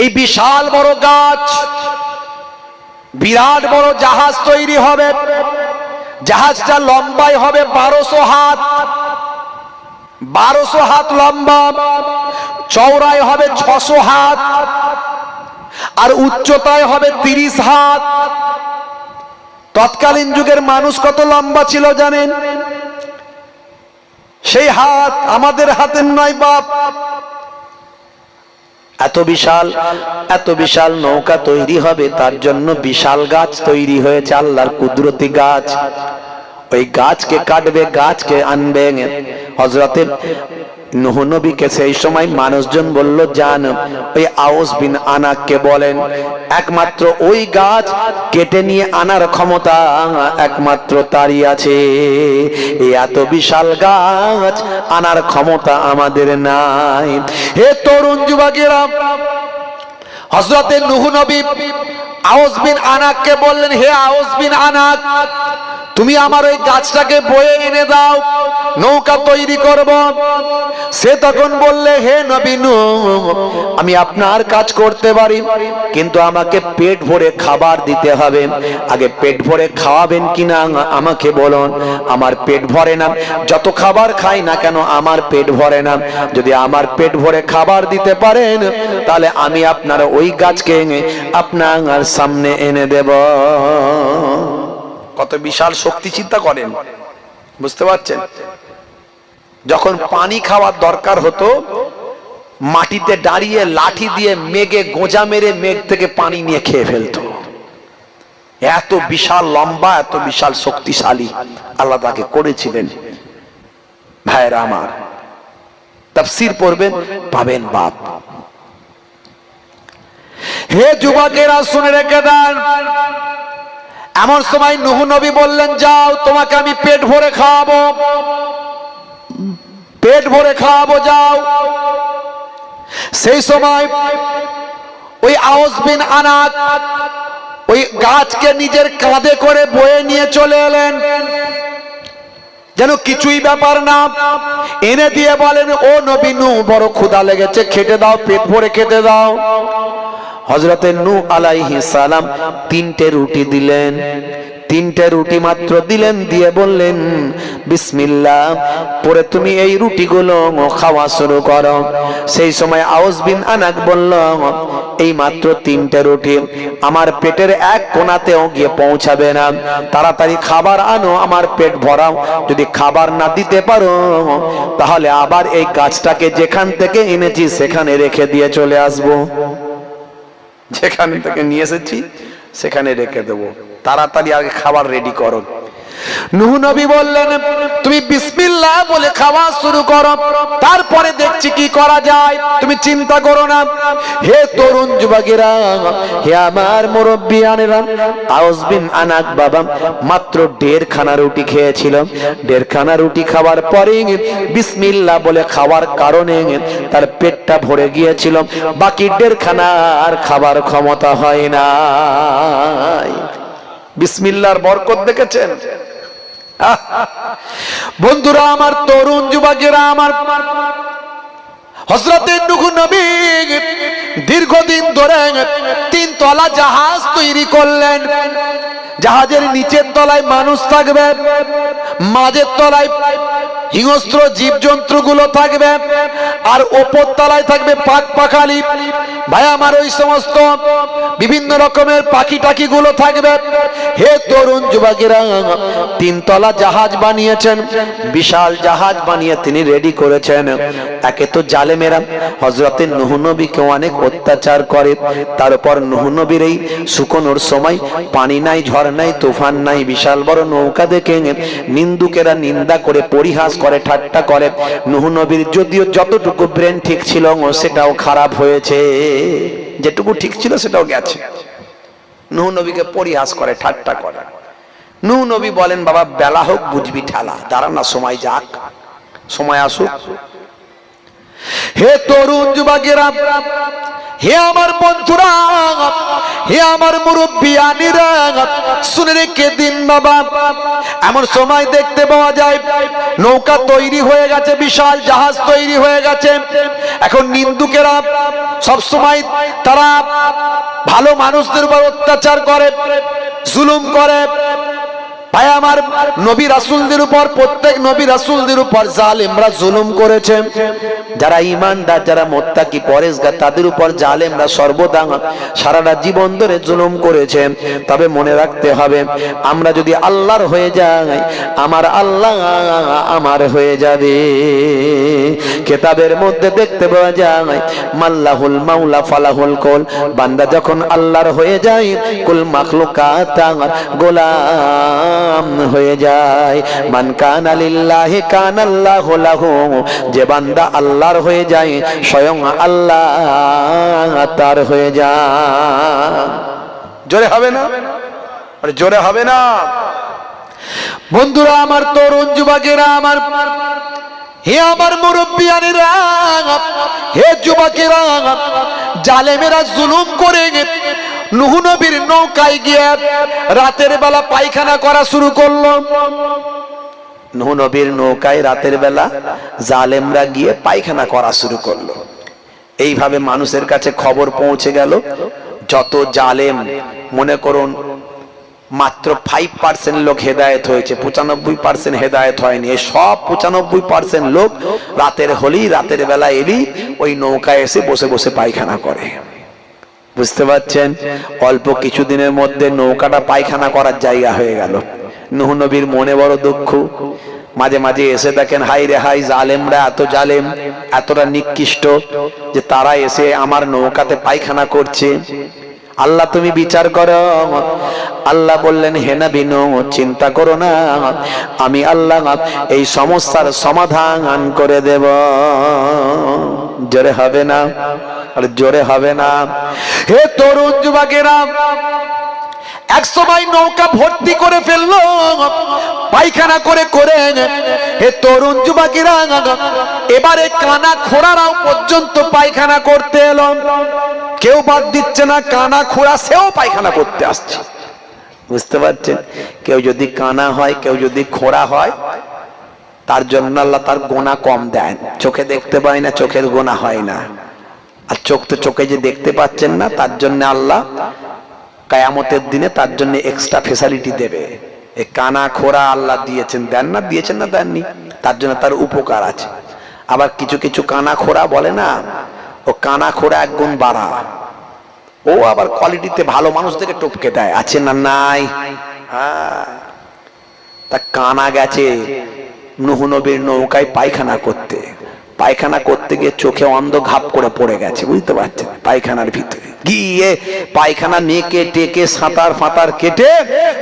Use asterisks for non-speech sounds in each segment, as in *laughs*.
এই বিশাল বড় গাছ, বিরাট বড় জাহাজ তৈরি হবে। জাহাজটা লম্বাই হবে বারোশো হাত। বারোশো হাত লম্বা, চওড়ায় হবে ছশো হাত, আর উচ্চতায় হবে তিরিশ হাত। তৎকালীন যুগের মানুষ কত লম্বা ছিল জানেন? সেই হাত আমাদের হাতের নয় বাপ। এত বিশাল এত বিশাল নৌকা তৈরি হবে, তার জন্য বিশাল গাছ তৈরি হয়েছে, আল্লাহর কুদরতি গাছ। ওই গাছকে কাটবে, গাছকে আনবে। হজরতে নুহ সেই সময় মানুষজন বলল ওই আউস বিন আনাককে বলেন, একমাত্র ওই গাছ কেটে নিয়ে আনার ক্ষমতা একমাত্র তারই আছে। এত বিশাল গাছ আনার ক্ষমতা আমাদের নাই। হে তরুণ যুবকেরা হজরতে নুহ আউস বিন আনাককে বললেন, হে আউস বিন আনাক তুমি আমার ওই গাছটাকে বয়ে এনে দাও, নৌকা তৈরি করব। সে তখন বললে, হে নবীনু আমি আপনার কাজ করতে পারি, কিন্তু আমাকে পেট ভরে খাবার দিতে হবে। আগে পেট ভরে খাওয়াবেন কিনা আমাকে বলুন। আমার পেট ভরে না। যত খাবার খাই না কেন আমার পেট ভরে না। যদি আমার পেট ভরে খাবার দিতে পারেন, তাহলে আমি আপনার ওই গাছকে আপনার সামনে এনে দেব। কত বিশাল শক্তি চিন্তা করেন। বুঝতে পারছেন? যখন পানি খাওয়ার দরকার হতো, মাটিতে দাঁড়িয়ে লাঠি দিয়ে মেঘে গোজা মেরে মেঘ থেকে পানি নিয়ে খেয়ে ফেলতো। এত বিশাল লম্বা, এত বিশাল শক্তিশালী আল্লাহ তাকে করেছিলেন। ভাইরা আমার, তাফসির পড়বেন, পাবেন বাপ। হে যুবকেরা, শুনে রেখে দেন এমন সময় নুহু নবী বললেন, যাও, তোমাকে আমি পেট ভরে খাওয়াবো। পেট ভরে খাওয়াবো, যাও। সেই সময় ওই আওস বিন আনাত ওই গাছকে নিজের কাঁধে করে বয়ে নিয়ে চলে এলেন। যেন কিছুই ব্যাপার না, এনে দিয়ে বলেন, ও নবীনু বড় ক্ষুধা লেগেছে, খেতে দাও, পেট ভরে খেতে দাও। হজরতে নু আলাইহি সালাম তিনটে রুটি দিলেন। তিনটে রুটি মাত্র দিলেন, দিয়ে বললেন, বিসমিল্লাহ, পরে তুমি এই রুটিগুলো খাওয়া শুরু করো। সেই সময় আউস বিন আনাক বলল, এই মাত্র তিনটে রুটি আমার পেটের এক কোনাতেও গিয়ে পৌঁছাবে না। তাড়াতাড়ি খাবার আনো, আমার পেট ভরাও। যদি খাবার না দিতে পারো, তাহলে আবার এই গাছটাকে যেখান থেকে এনেছি, সেখানে রেখে দিয়ে চলে আসব। যেখান থেকে নিয়ে এসেছি সেখানে রেখে দেবো। তাড়াতাড়ি আগে খাবার রেডি করো। নুহ নবী বললেন, তুমি বিসমিল্লাহ বলে খাওয়া শুরু করো, তারপরে দেখছি কি করা যায়। তুমি চিন্তা করো না। হে তরুণ যুবকেরা, হে আমার মুরব্বী আনেরা আউস বিন আনাক বাবা মাত্র দেড় খানা রুটি খেয়েছিল। দেড় খানা রুটি খাওয়ার পরে বিসমিল্লাহ বলে খাওয়ার কারণে তার পেটটা ভরে গিয়েছিল। বাকি দেড় খানা আর খাবার ক্ষমতা হয় না বিসমিল্লার বরকত দেখেছেন! *laughs* বন্ধুরা, আমার তরুণ যুবকেরা, আমার হজরতে নুহু নবী দীর্ঘদিন ধরে তিন তলা জাহাজ তৈরি করলেন। জাহাজের নিচের তলায় মানুষ থাকবে, মাঝের তলায় হিংস্র জীবজন্তু গুলো থাকবে, আর ওপর তলায় থাকবে পাক পাখালি। ভাই, আমার ওই সমস্ত বিভিন্ন রকমের পাখি টাকি গুলো থাকবে। হে তরুণ যুবকেরা, তিনতলা জাহাজ বানিয়েছেন, বিশাল জাহাজ বানিয়ে তিনি রেডি করেছেন। একে তো জালেমেরা হজরতে নুহ নবীকে অনেক অত্যাচার করে। তার উপর নুহ নবীর এই শুকনোর সময় পানি নাই, ঝড় নাই, তুফান নাই, বিশাল বড় নৌকা দেখে নিন্দুকেরা নিন্দা করে, পরিহাস করে, ঠাট্টা করে। নুহ নবীর যদিও যতটুকু ব্রেন ঠিক ছিল, সেটাও খারাপ হয়েছে। যেটুকু ঠিক ছিল সেটাও গেছে। নুহ নবীকে পরিহাস করে, ঠাট্টা করে। নুহ নবী বলেন, বাবা, বেলা হোক, বুঝবি ঠেলা। দাঁড়া না, সময় যাক। সময় আসুক। হে তরুণ যুবকেরা হে আমার বন্ধুরা, হে আমার মুরব্বিয়ানিরা, শুনে রেখে দিন বাবা। এমন সময় দেখতে পাওয়া যায়, নৌকা তৈরি হয়ে গেছে, বিশাল জাহাজ তৈরি হয়ে গেছে। এখন নিন্দুকেরা সব সময় তারা ভালো মানুষদের উপর অত্যাচার করে, জুলুম করে। আমার নবী রাসুলদের উপর, প্রত্যেক নবী রাসুলদের উপর জালেমরা জুলুম করেছে। যারা ইমানদার যারা মোত্তাকি পরেশগার তাদের উপর জালেমরা সর্বদা সারাটা জীবন ধরে জুলুম করেছে। তবে মনে রাখতে হবে, আমরা যদি আল্লাহর হয়ে যাই, আমার আল্লাহ আমার হয়ে যাবে। কেতাবের মধ্যে দেখতে পাওয়া যায়, মাল্লাহুল মাওলা ফালাহুল কোল। বান্দা যখন আল্লাহর হয়ে যায়, কুল মাখলুকাত গোলাম হয়ে যায়। মান কানা লিল্লাহি কানা আল্লাহু লাহু। যে বান্দা আল্লাহর হয়ে যায়, স্বয়ং আল্লাহ তার হয়ে যায়। জোরে হবে না? আরে জোরে হবে না? বন্ধুরা, আমার তরুণ যুবকেরা, আমার হে আমার মুরব্বিয়ানেরা, হে যুবকেরা, জালেমেরা জুলুম করে নুহ নবীর নৌকায় গিয়ে রাতের বেলা পায়খানা করা শুরু করল। নুহ নবীর নৌকায় রাতের বেলা জালেমরা গিয়ে পায়খানা করা শুরু করল। এইভাবে মানুষের কাছে খবর পৌঁছে গেল, যত জালেম, মনে করুন, মাত্র ফাইভ পার্সেন্ট লোক হেদায়ত হয়েছে, পঁচানব্বই পার্সেন্ট হেদায়ত হয়নি, এই সব পঁচানব্বই পার্সেন্ট লোক রাতের হলেই রাতের বেলা এলি, ওই নৌকায় এসে বসে বসে পায়খানা করে। বুঝতে পারছেন? অল্প কিছুদিনের মধ্যে নৌকাটা পায়খানা করার জায়গা হয়ে গেল। নুহ নবীর মনে বড় দুঃখ। মাঝে মাঝে এসে দেখেন হাই রে হাই জালেমরা এত জালেম, এতটা নিকৃষ্ট যে তারা এসে আমার নৌকাতে পায়খানা করছে। আল্লাহ তুমি বিচার করো। আল্লাহ বললেন হেনা বিনু চিন্তা করো না। আমি আল্লাহ এই সমস্যার সমাধান করে দেব। জোরে হবে না? আর জোরে হবে না। হে তরুণ যুবকেরা এক সময় নৌকা ভর্তি করে ফেলল, পায়খানা করে করে। হে তরুণ যুবকেরা, এবারে কানা খোড়ারাও পর্যন্ত পায়খানা করতে এলো। কেউ বাদ দিচ্ছে না, কানা খোড়া সেও পায়খানা করতে আসছে। বুঝতে পারছেন? কেউ যদি কানা হয়, কেউ যদি খোড়া হয়, তার জন্য আল্লাহ তার গোনা কম দেন। চোখে দেখতে পায় না, চোখের গোনা হয় না। আর চোখ তো চোখে যে দেখতে পাচ্ছেন না, তার জন্য আল্লাহ কায়ামতের দিনে তার জন্য এক্সট্রা ফেসালিটি দেবে। এই কানা খোরা আল্লাহ দিয়েছেন, দেন না, দিয়েছেন না, দেননি, তার জন্য তার উপকার আছে। আবার কিছু কিছু কানা খোরা বলে না, ও কানা খোরা এক গুণ বাড়া। ও আবার কোয়ালিটিতে ভালো মানুষ মানুষদেরকে টপকে দেয়, আছে না নাই? হ্যাঁ। তা কানা গেছে, নুহ নবীর নৌকায় পায়খানা করতে। পায়খানা করতে গিয়ে চোখে অন্ধ ঘাপ করে পড়ে গেছে, বুঝতে পারছেন? পায়খানার ভিতরে। গিয়ে পায়খানা মেকে টেকে সাঁতার ফাঁতার কেটে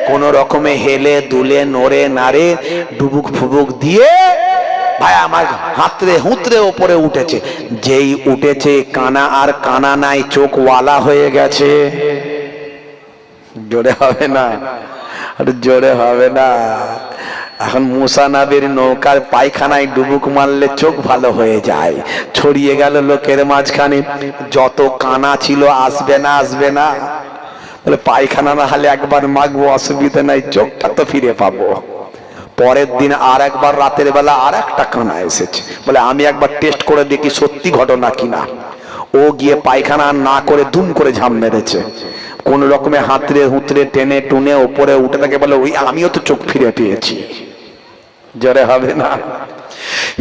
কোন রকমে হেলে, দুলে, নড়ে, নাড়ে, ডুবুক ফুবুক দিয়ে ভাই আমার হাতরে হুতরে ওপরে উঠেছে। যেই উঠেছে কানা আর কানা নাই চোখ ওয়ালা হয়ে গেছে। জোরে হবে না? আর জোরে হবে না। এখন মুসা নাবির নৌকার পায়খানায় ডুবুক মারলে চোখ ভালো হয়ে যায়। ছড়িয়ে গেল লোকের মাঝখানে। যত কানা ছিল আসবে না আসবে না। বলে, পায়খানা না হলে একবার মাগবো অসুবিধা নাই, চোখটা তো ফিরে পাবো। পরের দিন আর একবার রাতের বেলা আর একটা কানা এসেছে। বলে, আমি একবার টেস্ট করে দেখি সত্যি ঘটনা কিনা। ও গিয়ে পায়খানা না করে দুম করে ঝাম মেরেছে। কোন রকমে হাতরে হুতরে টেনে টুনে ওপরে উঠে থাকে বলে, ওই আমিও তো চোখ ফিরে পেয়েছি। জোরে হবে না।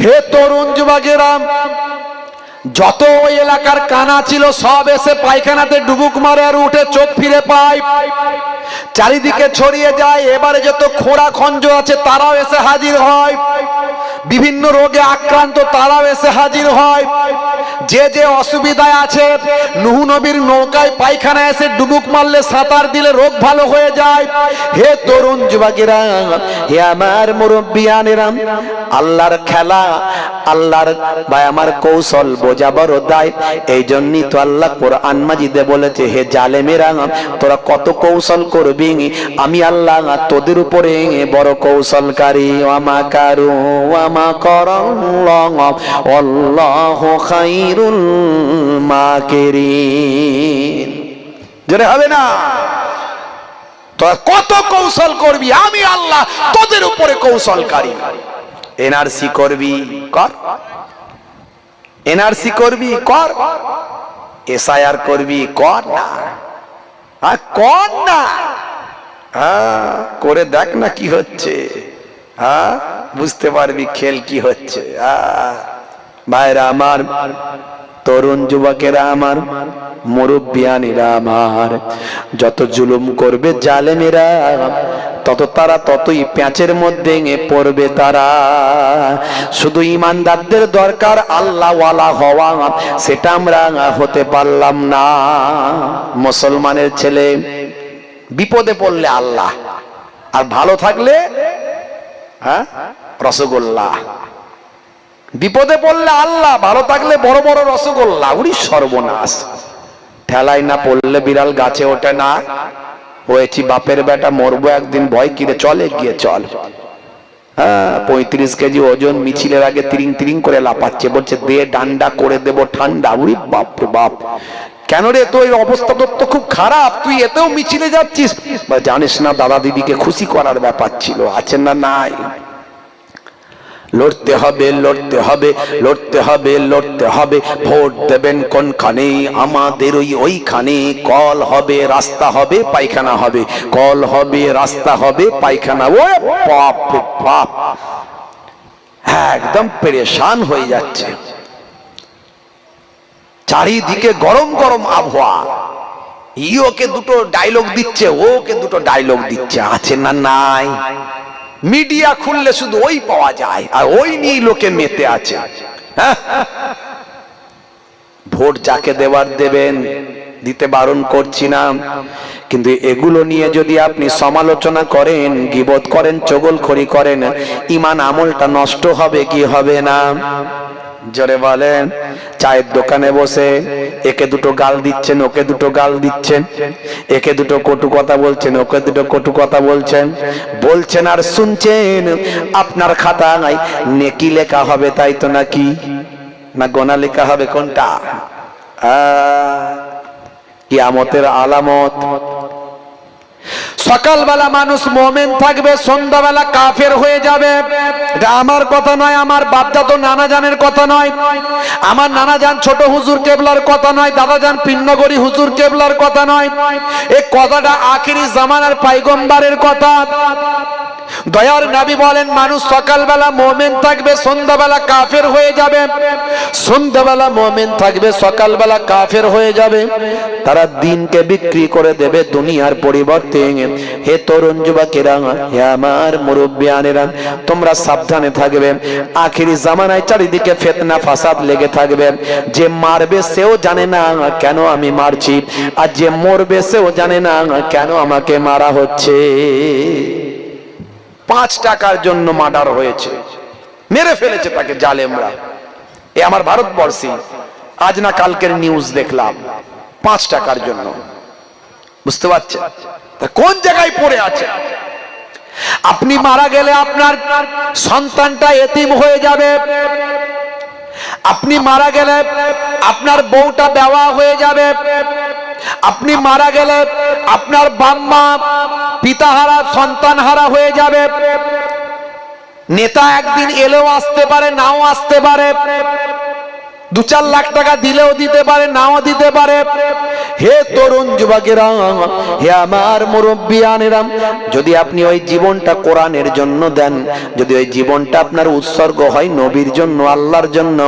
হে তরুণ যুবকেরা যত ওই এলাকার কানা ছিল, সব এসে পায়খানাতে ডুবুক মারে আর উঠে চোখ ফিরে পায়। চারিদিকে ছড়িয়ে যায়। এবারে যত খোঁড়া খঞ্জ আছে, তারাও এসে হাজির হয়। বিভিন্ন রোগে আক্রান্ত, তারাও এসে হাজির হয়। যে যে অসুবিধায় আছে, নুহু নবীর নৌকায় পায়খানা এসে ডুবুক মারলে সাঁতার দিলে রোগ ভালো হয়ে যায়। হে তরুণ যুবকেরা, হে আমার মুরব্বিয়ানেরা, আল্লাহর খেলা, আল্লাহর ভাই আমার কৌশল বোঝাবার দায়। এই জন্যই তো আল্লাহ কোরআন মাজিদে বলেছে, হে জালেমেরা, তোরা কত কৌশল করবি? আমি আল্লাহ তোদের উপরে বড় কৌশলকারী। আমা কারু আমা কর হবে না? কত কৌশল করবি? আমি আল্লাহ তোদের উপরে কৌশলকারী। এনআরসি করবি? কর। এনআরসি করবি? কর। এসআইআর করবি? কর না। কর না। হ্যাঁ করে দেখ না কি হচ্ছে। হ্যাঁ বুঝতে পারবি খেল কি হচ্ছে। আহ, ভাইরা আমার তরুণ যুবকেরা আমার মুরব্বিয়ানিরা আমার যত জুলুম করবে জালেমেরা তত তারা ততই প্যাঁচের মধ্যে পড়বে তারা। শুধু ইমানদারদের দরকার, আল্লাহওয়ালা হওয়া, সেটা আমরা হতে পারলাম না। মুসলমানের ছেলে, বিপদে পড়লে আল্লাহ, আর ভালো থাকলে হ্যাঁ রসগোল্লা। বিপদে পড়লে আল্লাহ, ভালো থাকলে বড় বড় রসগোল্লা উড়ি সর্বনাশ। ঠেলাই না পড়লে বিড়াল গাছে ওঠে না। হয়েছি, বাপের বেটা মরবো একদিন, ভয় কিরে, চলে গিয়ে চল। হ্যাঁ পঁয়ত্রিশ কেজি ওজন, মিছিলের আগে তিরিং তিরিং করে লাপাচ্ছে বলছে, দে ডান্ডা করে দেব ঠান্ডা। উড়ি বাপ রে বাপ। কেন রে, তোর অবস্থা তোর তো খুব খারাপ, তুই এতেও মিছিলে যাচ্ছিস? জানিস না, দাদা দিদিকে খুশি করার ব্যাপার ছিল আছেন না নাই? লড়তে হবে লড়তে হবে লড়তে হবে লড়তে হবে। ভোট দেবেন কোনখানে? আমাদের ওই ওইখানে। কল হবে, রাস্তা হবে, পায়খানা হবে। কল হবে, রাস্তা হবে, পায়খানা। ও রে বাপ। হ্যাঁ একদম পেরেশান হয়ে যাচ্ছে। চারিদিকে গরম গরম আবহাওয়া। ই ওকে দুটো ডায়লগ দিচ্ছে, ওকে দুটো ডায়লগ দিচ্ছে। আছে না নাই? মিডিয়া খুললে শুধু ওই পাওয়া যায়, আর ওই নিয়েই লোকে মেতে আছে? ভোট যাকে দেওয়ার দেবেন, দিতে বারণ করছি না কিন্তু এগুলো নিয়ে যদি আপনি সমালোচনা করেন গিবোধ করেন, চগলখড়ি করেন, ইমান আমলটা নষ্ট হবে কি হবে না জোরে বলেন, চায়ের দোকানে বসে একে দুটো গাল দিচ্ছেন, ওকে দুটো গাল দিচ্ছেন, একে দুটো কটু কথা বলছেন, ওকে দুটো কটু কথা বলছেন বলছেন আর শুনছেন, আপনার খাতা নাই, নেকি লেখা হবে তাই তো নাকি? না গোনা লেখা হবে কোনটা? কিয়ামতের আলামত সকালবেলা মানুষ মোমেন থাকবে, সন্ধ্যাবেলা কাফের হয়ে যাবে। এটা আমার কথা নয়, আমার বাপদাদা নানা জানের কথা নয়। আমার নানা যান ছোট হুজুর কেবলার কথা নয় দাদা যান পিন্নগরী হুজুর কেবলার কথা নয়। এই কথাটা আখিরি জামানার পাইগম্বারের কথা। দয়ার নাবি বলেন, মানুষ সকালবেলা মোমেন থাকবে, সন্ধ্যাবেলা কাফের হয়ে যাবে। সন্ধ্যাবেলা মোমেন থাকবে, সকালবেলা কাফের হয়ে যাবে। তারা দিনকে বিক্রি করে দেবে দুনিয়ার পরিবর্তে। হে তরুণ যুবকেরা, হে আমার মুরব্বিয়ানেরা, তোমরা সাবধানে থাকবে। আখিরি জামানায় চারিদিকে ফেতনা, ফাসাদ লেগে থাকবে। যে মারবে সেও জানে না কেন আমি মারছি, আর যে মরবে সেও জানে না কেন আমাকে মারা হচ্ছে। পাঁচ টাকার জন্য মার্ডার হয়েছে। মেরে ফেলেছে তাকে জালেমরা। এ আমার ভারতবর্ষী, আজ না কালকের নিউজ দেখলাম, পাঁচ টাকার জন্য। বুঝতে পারছেন? কোন জায়গায় পড়ে আছে? আপনি মারা গেলে আপনার সন্তানটা এতিম হয়ে যাবে। আপনি মারা গেলে আপনার বউটা দেওয়া হয়ে যাবে। আপনি মারা গেলে আপনার বাম্মা পিতাহারা সন্তানহারা হয়ে যাবে। নেতা একদিন এলেও আসতে পারে নাও আসতে পারে। দু চার লাখ টাকা দিলেও দিতে পারে, নাও দিতে পারে। হে তরুণ যুবকেরা, হে আমার মুরব্বিয়ানেরা যদি আপনি ওই জীবনটা কোরআনের জন্য দেন, যদি ওই জীবনটা আপনার উৎসর্গ হয় নবীর জন্য, আল্লাহর জন্য,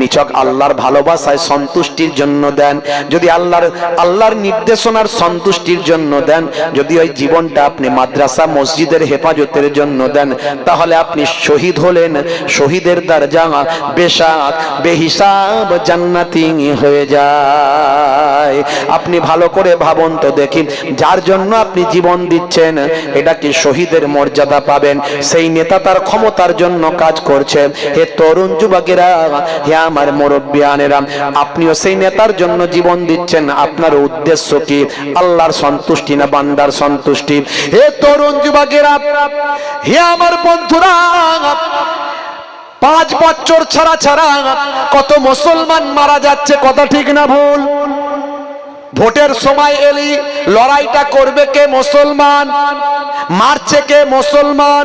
নিছক আল্লাহর ভালোবাসায় সন্তুষ্টির জন্য দেন, যদি আল্লাহর আল্লাহর নির্দেশনার সন্তুষ্টির জন্য দেন, যদি ওই জীবনটা আপনি মাদ্রাসা, মসজিদের হেফাজতের জন্য দেন, তাহলে আপনি শহীদ হলেন, শহীদের দরজা বেশাক বেহিসাব জান্নাতি হয়ে যায়। আপনি ভালো করে ভাবুন তো দেখি, যার জন্য আপনি জীবন দিচ্ছেন, এটা কি শহীদের মর্যাদা পাবেন? সেই নেতা তার ক্ষমতার জন্য কাজ করছে। হে তরুণ যুবকেরা, হে আমার মুরব্বিয়ানেরা, আপনিও সেই নেতার জন্য জীবন দিচ্ছেন। আপনার উদ্দেশ্য কি? আল্লাহর সন্তুষ্টি না বান্দার সন্তুষ্টি? হে তরুণ যুবকেরা, হে আমার বন্ধুরা পাঁচ বছর ছাড়া ছাড়া কত মুসলমান মারা যাচ্ছে, কথা ঠিক না ভুল? ভোটের সময় এলি, লড়াইটা করবে কে মুসলমান? মারছে কে মুসলমান?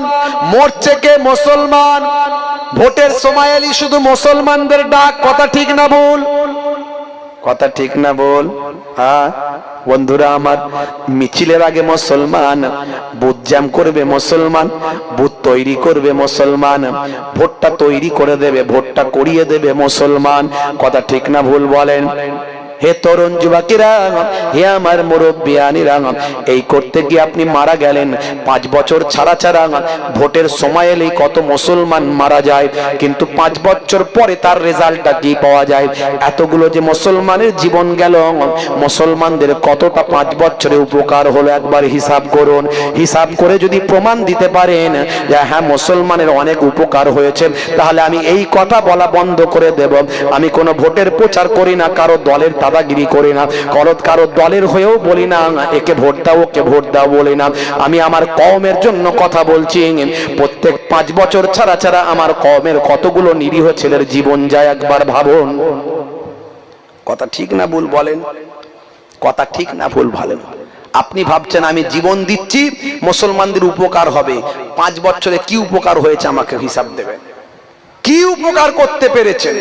মরছে কে মুসলমান? ভোটের সময় এলি শুধু মুসলমানদের ডাক, কথা ঠিক না ভুল? কথা ঠিক না বল? হ্যাঁ? বন্ধুরা আমার, মিছিলের আগে মুসলমান বুথ জ্যাম করবে মুসলমান, বুথ তৈরি করবে মুসলমান, ভোটটা তৈরি করে দেবে, ভোটটা করিয়ে দেবে মুসলমান। কথা ঠিক না ভুল বলেন। হে তরুণ যুবকেরা, হে আমার মুরব্বিয়ানিরা এই করতে গিয়ে আপনি মারা গেলেন। পাঁচ বছর ছাড়া ছাড়া ভোটের সময় এলেই কত মুসলমান মারা যায়, কিন্তু পাঁচ বছর পরে তার রেজাল্টটা কি পাওয়া যায়? এতগুলো যে মুসলমানের জীবন গেল, মুসলমানদের কতটা পাঁচ বছরে উপকার হলো একবার হিসাব করুন। হিসাব করে যদি প্রমাণ দিতে পারেন যে হ্যাঁ মুসলমানের অনেক উপকার হয়েছে, তাহলে আমি এই কথা বলা বন্ধ করে দেব। আমি কোনো ভোটের প্রচার করি না, কারও দলের দাদাগিরি করি না। কারও কারও দলের হয়েও বলি না, একে ভোট দাও, ওকে ভোট দাও বলি না। আমি আমার কমের জন্য কথা বলছি। প্রত্যেক পাঁচ বছর ছাড়া ছাড়া আমার কমের কতগুলো নিরীহ ছেলের জীবন যায় একবার ভাবুন। কথা ঠিক না ভুল বলেন? কথা ঠিক না ভুল ভালেন আপনি ভাবছেন আমি জীবন দিচ্ছি, মুসলমানদের উপকার হবে। পাঁচ বছরে কি উপকার হয়েছে আমাকে হিসাব দেবে কি উপকার করতে পেরেছেন?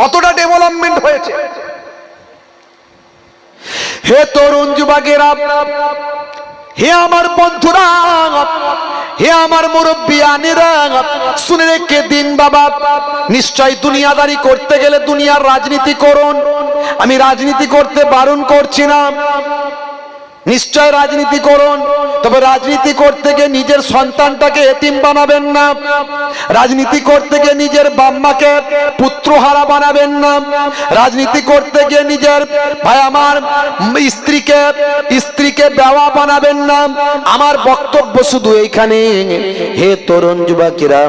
কতটা ডেভেলপমেন্ট হয়েছে? হে তরুণ যুবকেরা, হে আমার বন্ধুরা, হে আমার মুরব্বিয়ানেরা, শুনে রেখে দিন বাবা নিশ্চয় দুনিয়াদারি করতে গেলে দুনিয়ার রাজনীতি করুন। আমি রাজনীতি করতে বারণ করছি না। নিশ্চয় রাজনীতি করুন, তবে রাজনীতি করতে গিয়ে নিজের সন্তানটাকে এতিম বানাবেন না। রাজনীতি করতে গিয়ে নিজের বাম্মাকে পুত্রহারা বানাবেন না। রাজনীতি করতে গিয়ে নিজের ভাই আমার স্ত্রীকে স্ত্রীকে বেওয়া বানাবেন না। আমার বক্তব্য শুধু এইখানে। হে তরুণ যুবকেরা,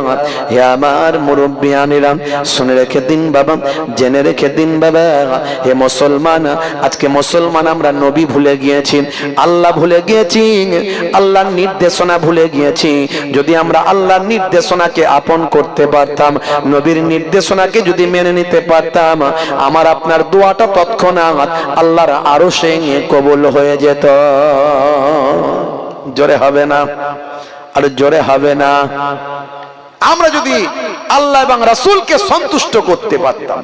হে আমার মুরব্বিয়ানেরা শুনে রেখে দিন বাবা, জেনে রেখে দিন বাবা। হে মুসলমান, আজকে মুসলমান আমরা নবী ভুলে গিয়েছি। আল্লাহ ভুলে গিয়েছি, আল্লাহর নির্দেশনা ভুলে গিয়েছি। যদি আমরা আল্লাহর নির্দেশনাকে আপন করতে পারতাম, নবীর নির্দেশনাকে যদি মেনে নিতে পারতাম, আমার আপনার দোয়াটা তৎক্ষণাৎ আল্লাহর আরও সে কবল হয়ে যেত। জোরে হবে না? আর জোরে হবে না? আমরা যদি আল্লাহ এবং রাসূলকে সন্তুষ্ট করতে পারতাম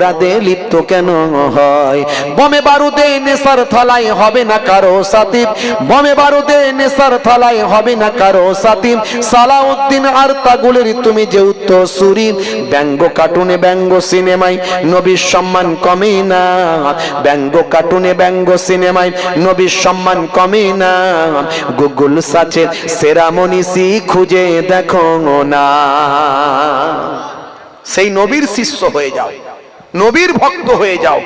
অপরাধে লিপ্ত কেন হয়? বমে বারুদে নেশার থালাই হবে না কারও সাথী বমে বারুদে নেশার থালাই হবে না কারও সাথী সালাউদ্দিন আর তাগুলের তুমি যে উত্তর সুরি ব্যঙ্গ কার্টুনে ব্যঙ্গ সিনেমায় নবীর সম্মান কমে না। ব্যঙ্গ কার্টুনে ব্যঙ্গ সিনেমায় নবীর সম্মান কমে না। গুগল সাচে সেরা মনীষী খুঁজে দেখো না। সেই নবীর শিষ্য হয়ে যাও। নবীর ভক্ত হয়ে যাও।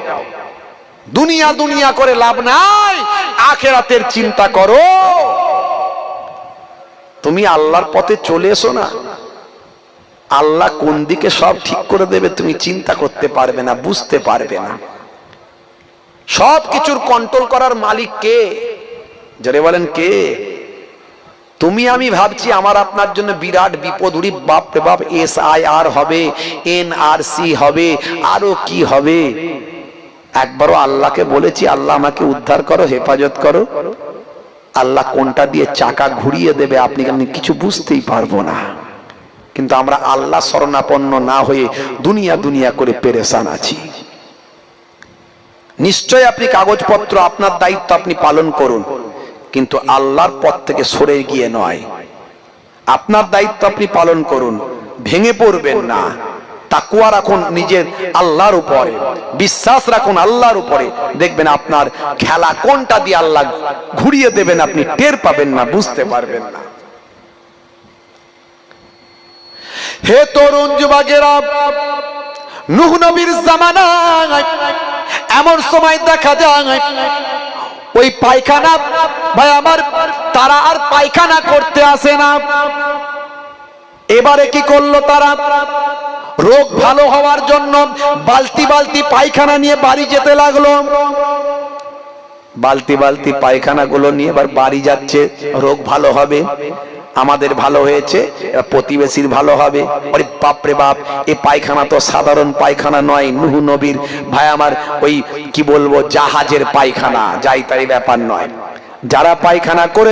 দুনিয়া দুনিয়া করে লাভ নাই, আখেরাতের চিন্তা করো। তুমি আল্লাহর পথে চলে এসো না। আল্লাহ কোন দিকে সব ঠিক করে দেবে তুমি চিন্তা করতে পারবে না, বুঝতে পারবে না। সব কিছুর কন্ট্রোল করার মালিক কে? জোরে বলেন কে? তুমি আমি ভাবছি আমার আপনার জন্য বিরাট বিপদ। উড়ি বাপ রে বাপ এস আই আর হবে এন আর সি হবে, আরও কি হবে? একবারও আল্লাহকে বলেছি, আল্লাহ আমাকে উদ্ধার করো, হেফাজত করো। আল্লাহ কোনটা দিয়ে চাকা ঘুরিয়ে দেবে আপনি আমি কিছু বুঝতেই পারব না। কিন্তু আমরা আল্লাহ শরণাপন্ন না হয়ে দুনিয়া দুনিয়া করে পেরেশান আছি। নিশ্চয় আপনি কাগজপত্র আপনার দায়িত্ব আপনি পালন করুন। কিন্তু আল্লাহর পথ থেকে সরে গিয়ে নয়। আপনার দায়িত্ব আপনি পালন করুন, ভেঙে পড়বেন না। তাকুয়া রাখুন নিজের আল্লাহর উপরে, বিশ্বাস রাখুন আল্লাহর উপরে। দেখবেন আপনার খেলা কোনটা দিয়ে আল্লাহ ঘুরিয়ে দেবেন আপনি টের পাবেন না, বুঝতে পারবেন না। হে তরুণ যুবকেরা, নুহ নবীর জামানায় এমন সময় দেখা যায় ওই পায়খানা, ভাই, আমার তারা আর পায়খানা করতে আসে না। এবারে কি করল তারা? রোগ ভালো হওয়ার জন্য বালতি বালতি পায়খানা নিয়ে বাড়ি যেতে লাগল। বালতি বালতি পায়খানা গুলো নিয়ে এবার বাড়ি যাচ্ছে, রোগ ভালো হবে। আমাদের ভালো হয়েছে প্রতিবেশীর ভালো হবে। আরে বাপরে বাপ, এ পায়খানা তো সাধারণ পায়খানা নয়, নুহু নবীর ভাই আমার ওই কি বলব, জাহাজের পায়খানা, যাই তাই ব্যাপার নয়। যারা পায়খানা করে